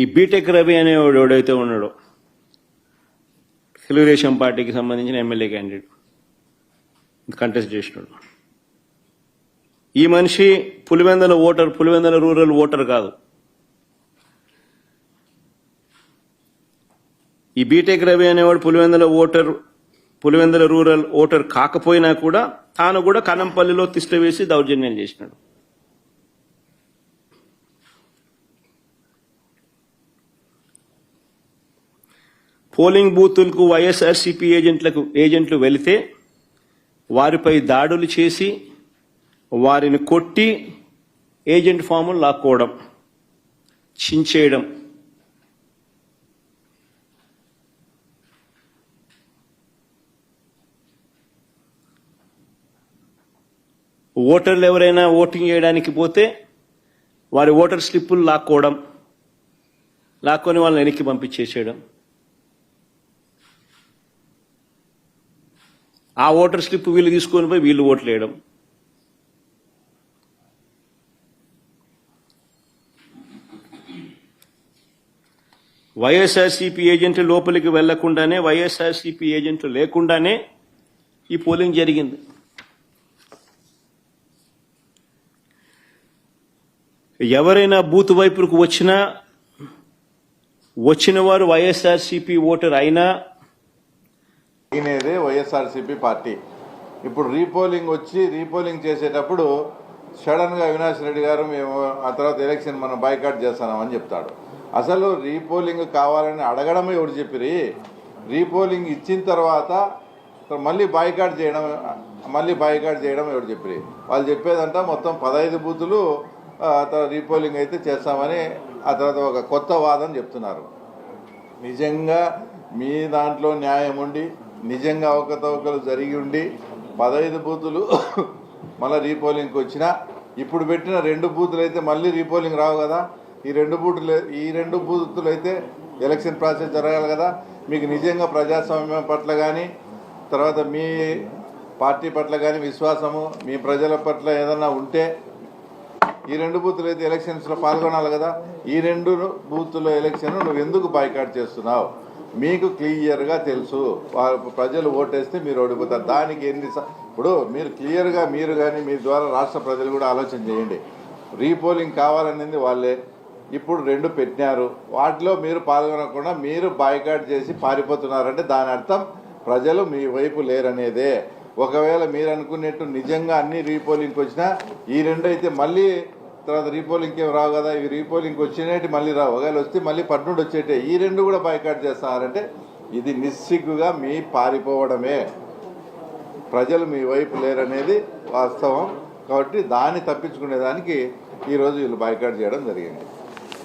ఈ బీటెక్ రవి అనేవాడు ఎవడైతే ఉన్నాడో తెలుగుదేశం పార్టీకి సంబంధించిన ఎమ్మెల్యే క్యాండిడేట్ కంటెస్ట్ చేసినాడు. ఈ మనిషి Pulivendula voter Pulivendula rural voter కాదు. ఈ బీటెక్ రవి అనేవాడు Pulivendula voter Pulivendula rural voter కాకపోయినా కూడా తాను కూడా కనంపల్లిలో తిష్ట వేసి దౌర్జన్యం చేసినాడు. పోలింగ్ బూతులకు వైఎస్ఆర్సీపీ ఏజెంట్లకు ఏజెంట్లు వెళితే వారిపై దాడులు చేసి వారిని కొట్టి ఏజెంట్ ఫాములు లాక్కోవడం చించేయడం. ఓటర్లు ఎవరైనా ఓటింగ్ చేయడానికి పోతే వారి ఓటర్ స్లిప్పులు లాక్కోవడం లాక్కొని వాళ్ళని వెనక్కి పంపించేసేయడం. ఆ ఓటర్ స్లిప్ వీళ్ళు తీసుకొని పోయి వీళ్ళు ఓట్లు వేయడం. వైఎస్ఆర్సీపీ ఏజెంట్లు లోపలికి వెళ్ళకుండానే వైఎస్ఆర్సీపీ ఏజెంట్లు లేకుండానే ఈ పోలింగ్ జరిగింది. ఎవరైనా బూత్ వైపుకు వచ్చినా వచ్చిన వారు వైఎస్ఆర్సీపీ ఓటర్ అయినా ఈయనేదే వైఎస్ఆర్సీపీ పార్టీ. ఇప్పుడు రీపోలింగ్ వచ్చి రీపోలింగ్ చేసేటప్పుడు సడన్గా అవినాష్ రెడ్డి గారు మేము ఆ తర్వాత ఎలక్షన్ మనం బైకాట్ చేస్తున్నామని చెప్తాడు. అసలు రీపోలింగ్ కావాలని అడగడమే ఎవరు చెప్పిరి? రీపోలింగ్ ఇచ్చిన తర్వాత మళ్ళీ బాయ్కాట్ చేయడం మళ్ళీ బాయ్కాట్ చేయడం ఎవరు చెప్పిరి? వాళ్ళు చెప్పేదంట మొత్తం పదహైదు బూతులు తర్వాత రీపోలింగ్ అయితే చేస్తామని ఆ తర్వాత ఒక కొత్త వాదన చెప్తున్నారు. నిజంగా మీ దాంట్లో న్యాయం ఉండి నిజంగా అవకతవకలు జరిగి ఉండి పదహైదు బూతులు మళ్ళీ రీపోలింగ్కి వచ్చినా ఇప్పుడు పెట్టిన రెండు బూతులు అయితే మళ్ళీ రీపోలింగ్ రావు కదా. ఈ రెండు బూతులు ఈ రెండు బూతులు అయితే ఎలక్షన్ ప్రాసెస్ జరగాలి కదా. మీకు నిజంగా ప్రజాస్వామ్యం పట్ల కానీ తర్వాత మీ పార్టీ పట్ల కానీ విశ్వాసము మీ ప్రజల పట్ల ఏదన్నా ఉంటే ఈ రెండు బూతులు అయితే ఎలక్షన్స్లో పాల్గొనాలి కదా. ఈ రెండు బూతుల ఎలక్షన్ నువ్వు ఎందుకు బాయ్కాట్ చేస్తున్నావు? మీకు క్లియర్గా తెలుసు. ప్రజలు ఓటేస్తే మీరు ఓడిపోతారు. దానికి ఎన్ని ఇప్పుడు మీరు క్లియర్గా మీరు కానీ మీ ద్వారా రాష్ట్ర ప్రజలు కూడా ఆలోచన చేయండి. రీపోలింగ్ కావాలనేది వాళ్ళే. ఇప్పుడు రెండు పెట్టినారు. వాటిలో మీరు పాల్గొనకుండా మీరు బాయ్కాట్ చేసి పారిపోతున్నారంటే దాని అర్థం ప్రజలు మీ వైపు లేరనేదే. ఒకవేళ మీరు అనుకునేట్టు నిజంగా అన్ని రీపోలింగ్కి వచ్చినా ఈ రెండు అయితే మళ్ళీ తర్వాత రీపోలింగ్కి ఏం రావు కదా ఇవి రీపోలింగ్కి వచ్చినట్టు మళ్ళీ రావు. ఒకవేళ వస్తే మళ్ళీ పట్నుండి వచ్చేటే. ఈ రెండు కూడా బైకాట్ చేస్తున్నారంటే ఇది నిస్సిగ్గుగా మీ పారిపోవడమే. ప్రజలు మీ వైపు లేరనేది వాస్తవం. కాబట్టి దాన్ని తప్పించుకునేదానికి ఈరోజు వీళ్ళు బైకాట్ చేయడం జరిగింది.